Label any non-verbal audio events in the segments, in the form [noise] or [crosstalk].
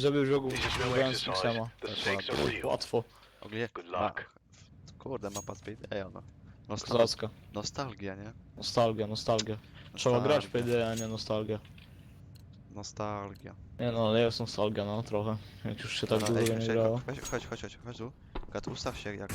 Żebyś zabił exercise. Xema. The Tak, real. Łatwo, Ogólnie... Good ma- luck. Kurde, mapa Speed Ej, no. Nostal nostalgia, nie? Nostalgia, nostalgia. Trzeba Nostalgia. grać w PD, a nie nostalgia. Nostalgia. Nie no, ale jest nostalgia, no trochę. Jak już się tak Dobra, długo ej, nie chodź, grało. Chodź, chodź, chodź, chodź, chodź tu. Gat, ustaw się jak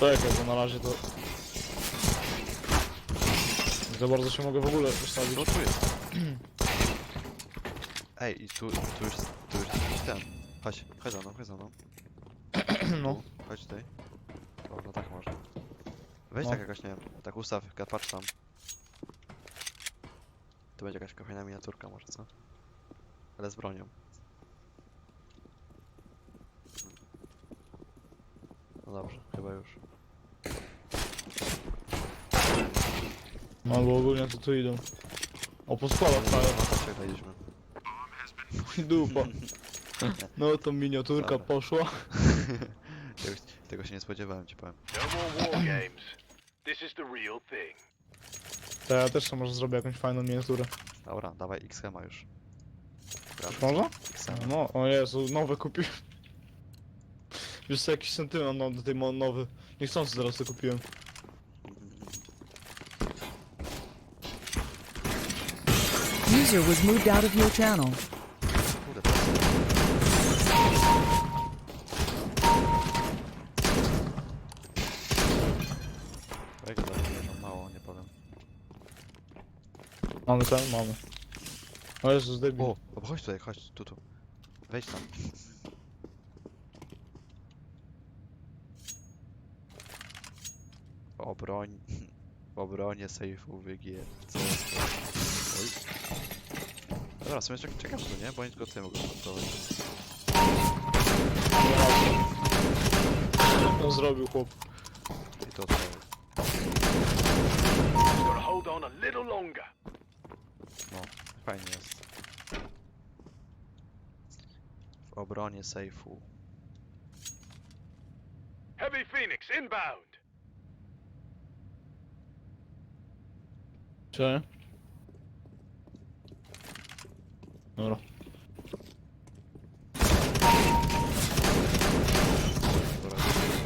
Czekaj, bo na razie to... Za bardzo się mogę w ogóle ustawić. No tu jest. Ej, i tu, tu już, tu już jakiś ten. Chodź, chodź za mną, chodź za mną. [clears throat] No. Tu, Chodź tutaj. O, no tak może. Weź No. tak jakoś, nie wiem, tak ustaw, Gat, patrz tam. Tu będzie jakaś fajna miniaturka może, co? Ale z bronią. No dobrze, chyba już. No bo ogólnie to tu idą. O, po schodach No, mają. tak się wejdziemy. Dupa. No to miniaturka Dobra. poszła. Tego, tego się nie spodziewałem, ci powiem. No more war games. This is the real thing. To ja też to może zrobię jakąś fajną miniaturę. Dobra, dawaj XM już. Gramy. Można? XM. No, o Jezu, nowe kupiłem. Wiesz co, jakiś sentyment mam do tej mo- nowy. Niechcący zaraz to kupiłem. User was moved out of your channel. Mamy ten? Mamy. O Jezus, debil. O, o, chodź tutaj, chodź, tu, tu. Wejdź tam. [laughs] W Obroń... W obronie sejfu wygier. Co jest to? Oj. Dobra, w sumie czek czekam tu, nie? Bo oni tylko ty mogą kontrolować. To zrobił chłop. I to. Just gotta hold on a little fajnie jest. W obronie sejfu. Heavy Phoenix inbound. Czy? Dobra. Dobra,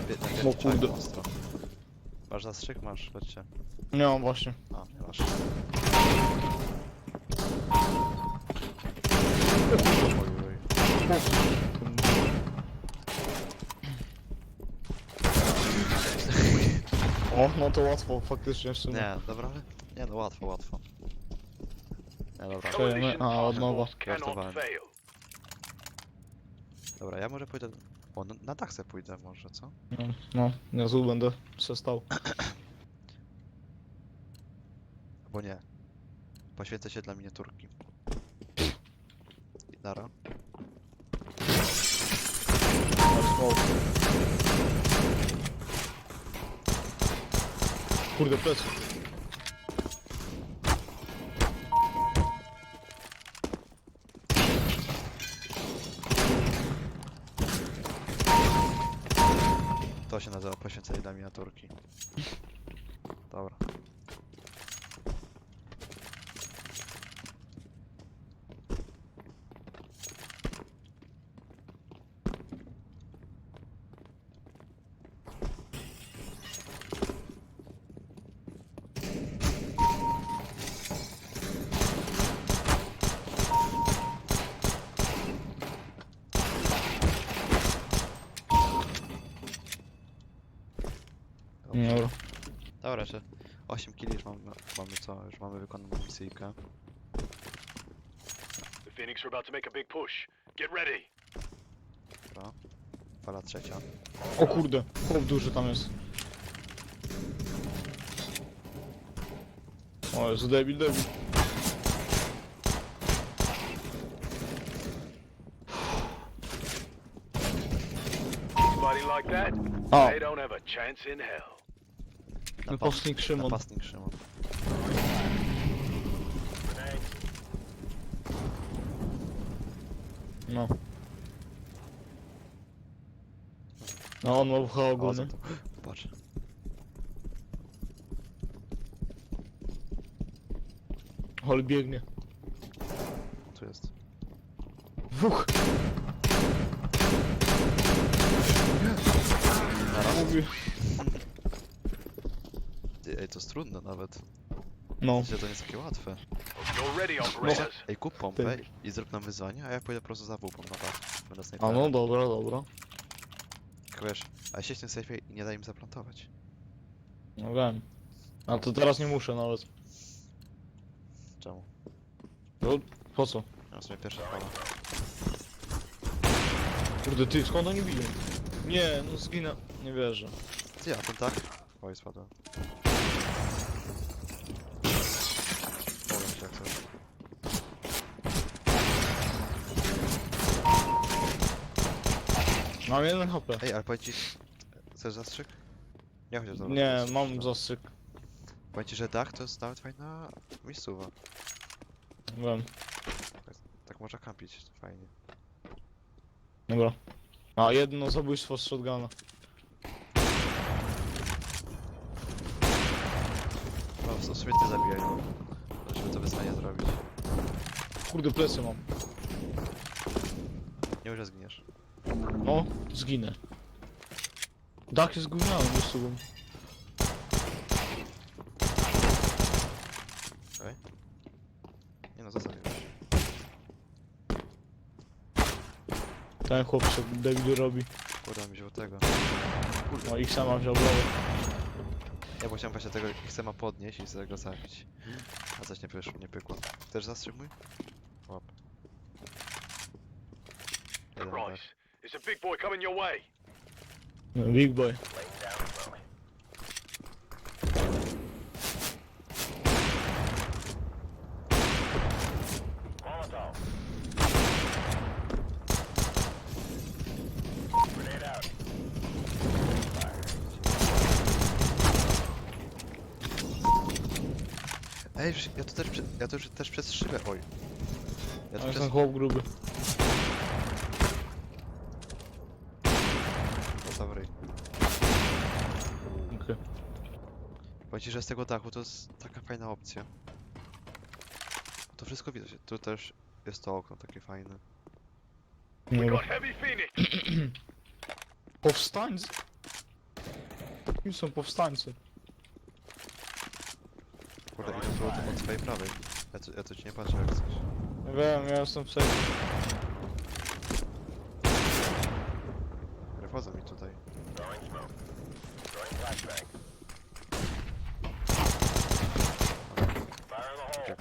bie- na O pierwszy czak kurde. Masz zastrzyk? Masz, chodźcie. Nie mam właśnie. A, nie masz. O, no to łatwo, faktycznie sumie. Nie, dobra. Nie no, łatwo, łatwo. Nie, dobra. Czekaj, Coalition a, od nowa. force cannot Żartowałem. fail. Dobra, ja może pójdę... O, na, na dach se pójdę może, co? No, no, ja będę se stał. Bo nie. Poświęcę się dla miniaturki. I Nara. Kurde, plecy. To się nazywa poświęcenie dla miniaturki. Dobra. Dobrze. Dobra. Dobra, jeszcze 8 killi już mamy, mamy co? Już mamy wykonaną misyjkę. The Phoenix are about to make a big push. Get ready. Dobra. Fala trzecia. O kurde, chłop duży tam jest. O Jezu, debil, debil. Anybody like that? O, They don't have a chance in hell. Napastnik Szymon. Napastnik Szymon. no. No, on ma WH O, to? Patrz. Ale biegnie. Tu jest. Dwóch. Mówi. Ej, to jest trudne nawet. No. Myślę, że to nie jest takie łatwe. You're ready, operators. Ej, kup pompę Ty. i zrób nam wyzwanie, a ja pójdę po prostu za wupą na dach. Będę A snajperem. no dobra, dobra. Tylko wiesz, a siedź w tym sejfie i nie daj im zaplantować. No wiem. A to teraz nie muszę nawet. Czemu? No, po co? Ja w sumie pierwsza fala. Kurde, ty, skąd oni biją? Nie, no zginę. Nie wierzę. Ty, a ten tak? Oj, spadłem. Powiem ci jak coś. Mam jeden HP. Ej, ale powiem ci... Chcesz zastrzyk? Nie chociaż dobra. Nie, to mam zasyk. Powiem ci, że dach to jest nawet fajna miejscowa. Wiem. Tak można kampić, fajnie. Dobra. A jedno zabójstwo z shotguna. No, w sumie ty zabijaj, no. Żeby to zrobić. Kurde, plecy mam. Nie już zginiesz. No, zginę. Dach jest gówniany ze sobą. Nie no, zostawię. Ten chłop co David robi. Kurde, mi wziął tego. No ich sama wziął brawo. Ja bo chciałem właśnie tego XM podnieść i chcę go zabić. A coś nie wyszło, nie pykło. Też zastrzymuj? Łap. Jeden. Rice. Big boy coming your way. Big boy. Ej, ja to też, prze- ja to już też przez szybę, oj. Ja A to jest przez... ten chłop gruby. Dostał w ryj. Okej. Ci, że z tego dachu to jest taka fajna opcja. To wszystko widać. Tu też jest to okno takie fajne. We Dobra. got heavy Phoenix. [clears throat] Powstańcy? Kim są powstańcy? Kurde, idę tu od, swojej prawej. Ja tu, ja tu ci nie patrzę jak. Nie wiem, ja jestem w safe. Wchodzą mi tutaj. Uciekam.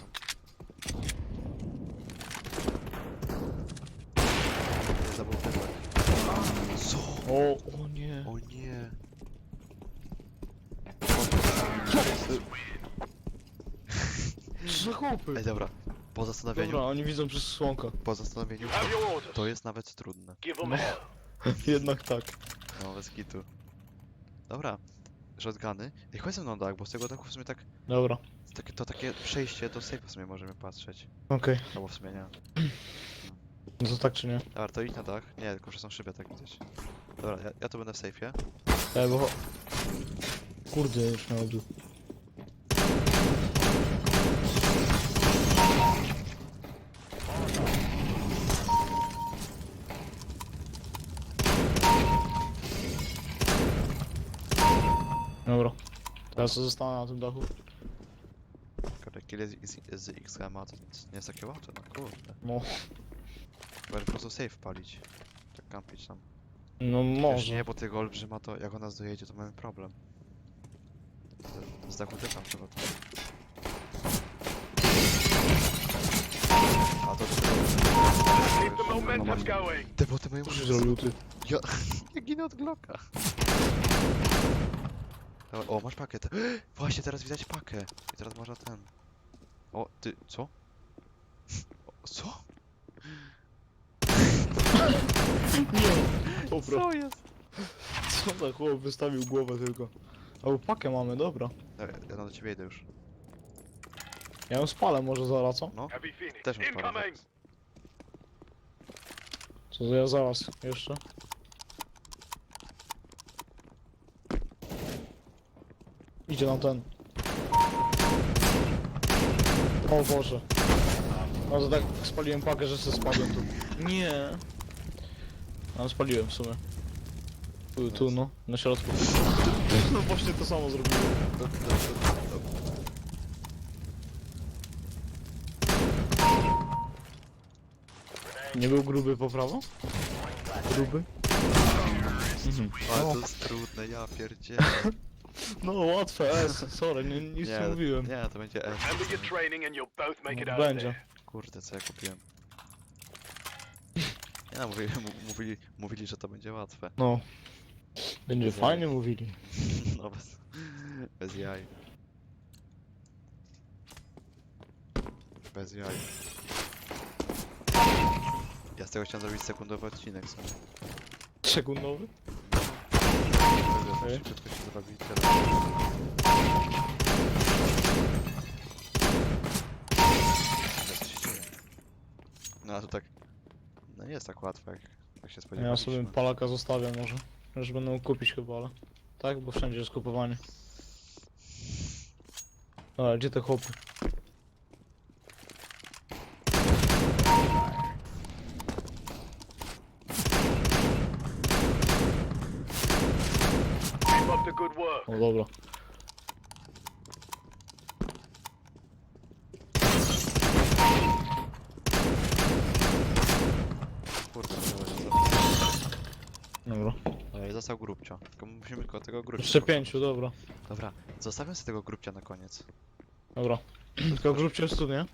Nie zabył typek. Co? O, o nie. O nie. Ej, dobra. Po zastanowieniu, Dobra, oni widzą przez słonko. po zastanowieniu, Have your orders. to jest nawet trudne. Give them No. hell. Jednak tak. No, bez kitu. Dobra. Shotguny. Ej, chodź ze mną dach, bo z tego dachu w sumie tak, Dobra. takie, to takie przejście do safe w sumie możemy patrzeć. Okej. Albo w sumie nie. [clears throat] No to tak czy nie? Dobra, to idź na dach. Nie, tylko że są szyby, tak widać. Dobra, ja, ja tu będę w safe'ie. Ja bo... Kurde, już miał dół. Teraz zostanę na tym dachu. Kurde, kill z, z, z XM, a to nie jest takie łatwe, no kurde. No. Chyba po prostu safe palić. Tak kampić tam. No Wiesz, może. nie, bo tego olbrzyma to jak on nas dojedzie, to mamy problem. Z- Z dachu też tam trzeba to. A to do Keep the momentum going. Te boty mają Co się zrobił ty? Ja, [laughs] ja ginę od Glocka. O, masz pakiet. [gasps] Właśnie, teraz widać pakę. I teraz można ten. O, ty, co? [laughs] O, Co? Nie. [laughs] Dobra. Co jest? Co za chłop wystawił głowę tylko. O, pakę mamy, dobra. Dobra, ja do ciebie idę już. Ja ją spalę może zaraz, co? No, Heavy Phoenix. też mam parę Incoming. Co to ja zaraz jeszcze? Idzie nam ten. O Boże. No to tak spaliłem pakę, że sobie spadłem tu. Nie. No spaliłem w sumie. Tu, tu no, na środku. [laughs] No właśnie to samo zrobiłem. Nie był gruby po prawo? Gruby? Mhm. Ale No, to jest trudne, ja pierdzie. [laughs] no łatwe, S, sorry, nie, nic nie, mówiłem. Nie, to będzie S. Remember your training and you'll both make it No, out będzie. there. Kurde, co ja kupiłem. Nie no, mówili, mu- mówili, mówili, że to będzie łatwe. No. Będzie Bez fajnie mówili. [laughs] No bez, bez jaj. Bez jaj. Ja z tego chciałem zrobić sekundowy odcinek sobie. Sekundowy? Szybko się zrobi. Ale co się dzieje? No a to tak... No nie jest tak łatwo jak, jak się Ja spodziewaliśmy. sobie palaka zostawiam może. Już będę mógł kupić chyba, ale... Tak, bo wszędzie jest kupowanie. Ale gdzie te chłopy? Keep up the good work. O dobra. Kurde, Dobra. Ale został grubcio. Tylko musimy tylko tego grubcia. Jeszcze pięciu, dobra. Dobra, zostawiam sobie tego grubcia na koniec. Dobra. [clears throat] Tylko grubcie jest tu, nie?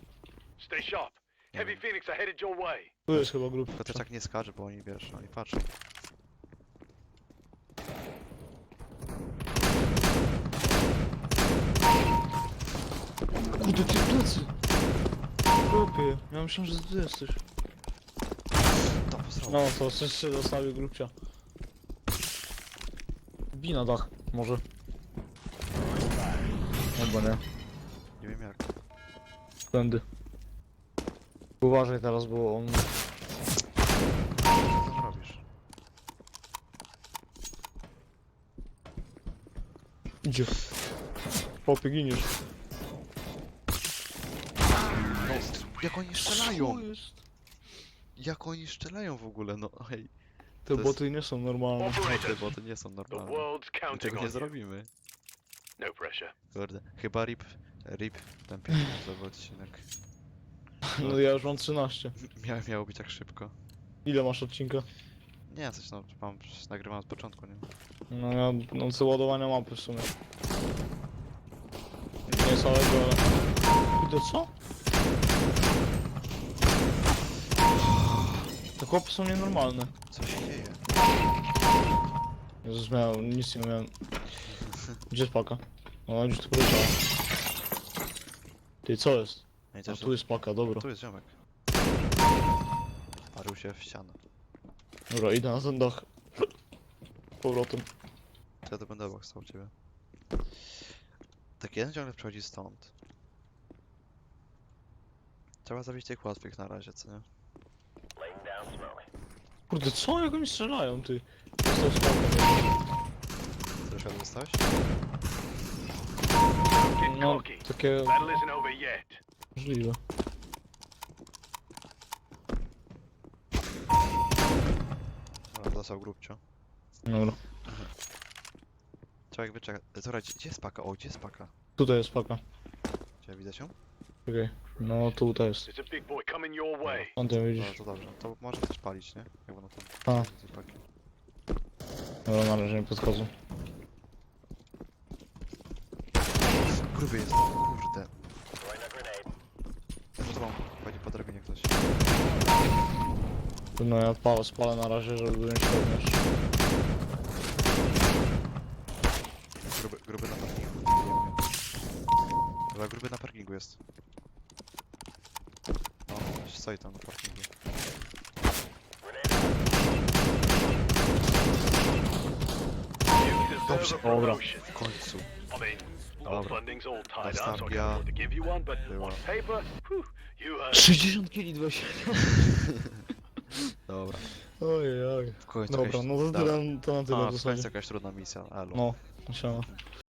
Stay sharp. Heavy Phoenix are headed your way. Tu jest chyba grub. Tylko też tak nie skacze, bo oni wiesz, oni patrzą. Kurde, ty plecy! Chłopie, ja myślałem, że ty jesteś. To. No, to jeszcze zostawił grubcia. Bij na dach, może. Albo nie. Nie wiem jak. Będę. Uważaj teraz, bo on... Co tam robisz? Idzie. Chłopie, giniesz. No, jak oni strzelają! Jak oni strzelają w ogóle, no hej. Te To jest- boty nie są normalne. No te boty nie są the normalne. world's My counting tego on nie you. zrobimy. No pressure. Kurde. Chyba RIP, RIP, ten pierwszy odcinek. No ja już mam 13. Miało, miało być tak szybko. Ile masz odcinka? Nie, coś no, mam, nagrywam od początku, nie? No ja no co ładowania mapy w sumie. Nie całego, ale... Kurde, co? Te chłopy są nienormalne. Co się dzieje? Jezus, miałem, nic nie miałem. Gdzie jest paka? O, już tu poleciała. Ty, co jest? No i A też, tu jest paka, dobra. tu jest ziomek. Parył się w ścianę. Dobra, idę na ten dach. Powrotem. To ja to będę obok stał ciebie. Tak jeden ciągle przychodzi stąd. Trzeba zabić tych łatwych na razie, co nie? Kurde, co? Jak oni strzelają, ty? Dostał spakę. Co już dostałeś? Get No, cocky. takie Battle isn't over yet. możliwe. Dobra, dostał grubcio. Dobra. Trzeba jakby czekać. Dobra, gdzie, gdzie jest paka? O, gdzie jest paka? Tutaj jest paka. Gdzie widać ją? Okej. No, tutaj jest. There's a big boy coming your way. On tam No widzisz. to dobrze. To może też palić, nie? Jak ono tam. A. z. Dobra, na razie nie podchodzę. Gruby jest, kurde. No to mam, chodzi po drabinie ktoś. No ja palę, spalę na razie, żeby wziąć pewność. Gruby, gruby na parkingu. Chyba gruby na parkingu jest. No, stoi tam na parkingu. Dobrze. a Dobra. W końcu. Dobra. but była. on paper, whew, you earned 60 kili 20. Dobra. Ojej, oj. W końcu Dobra, jakaś... no to, tyle, to na tyle A, w w zasadzie. końcu jakaś trudna misja, elo. No.